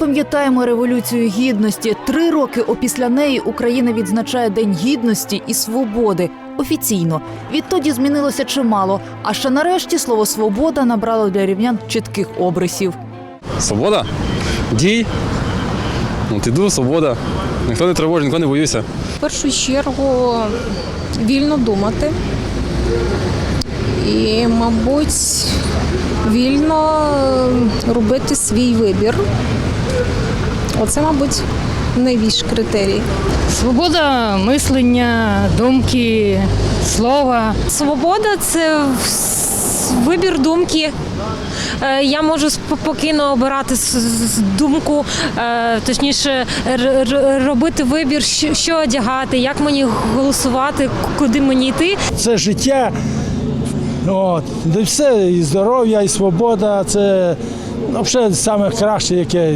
пам'ятаємо революцію гідності. Три роки опісля неї Україна відзначає День гідності і свободи. Офіційно відтоді змінилося чимало. А ще нарешті слово свобода набрало для рівнян чітких обрисів. Свобода? Дій. От іду, свобода. Ніхто не тривожить, нікого не боюся. В першу чергу вільно думати і, мабуть, вільно робити свій вибір. Оце, мабуть, найбільш критерій. Свобода мислення, думки, слова. Свобода це вибір думки. Е, Я можу спокійно обирати думку, е, точніше, робити вибір, що- одягати, як мені голосувати, куди мені йти. це життя. От, де все, і здоров'я, і свобода це ну, взагалі саме краще, яке.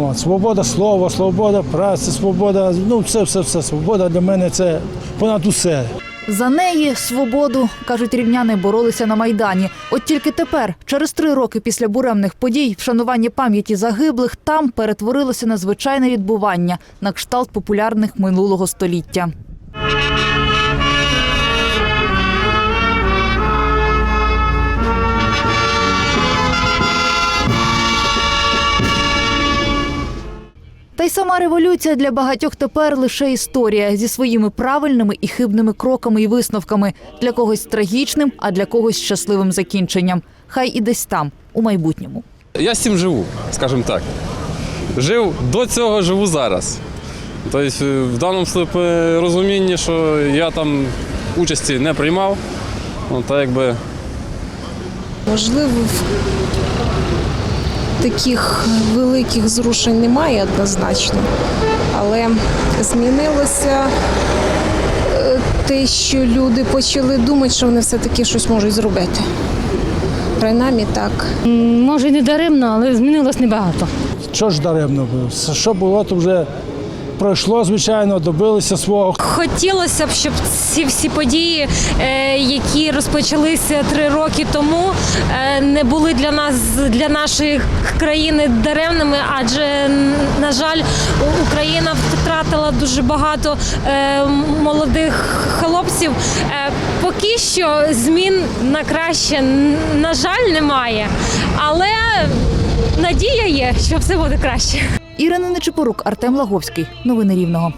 От, свобода слова, свобода праці, свобода, ну все, все, все. Свобода для мене це понад усе. За неї свободу кажуть рівняни боролися на майдані. От тільки тепер, через три роки після буремних подій, вшанування пам'яті загиблих там перетворилося на звичайне відбування на кшталт популярних минулого століття. Й сама революція для багатьох тепер лише історія зі своїми правильними і хибними кроками і висновками для когось трагічним, а для когось щасливим закінченням. Хай і десь там, у майбутньому. Я з цим живу, скажімо так. Жив до цього, живу зараз. Тобто, е, в даному слипі розумінні, що я там участі не приймав. Ну, та якби Можливо, таких великих зрушень немає однозначно, але змінилося е, те, що люди почали думати, що вони все-таки щось можуть зробити. Принаймні так. Може, і не даремно, але змінилось небагато. Що ж даремно було? Що було, то вже пройшло, звичайно, добилися свого. Хотілося б, щоб ці всі події, е, які розпочалися три роки тому, е, не були для нас, для нашої країни даремними, адже на жаль, Україна втратила дуже багато е, молодих хлопців. Поки що змін на краще, на жаль, немає, але надія є, що все буде краще. Ірина Нечипорук, Артем Лаговський. Новини Рівного.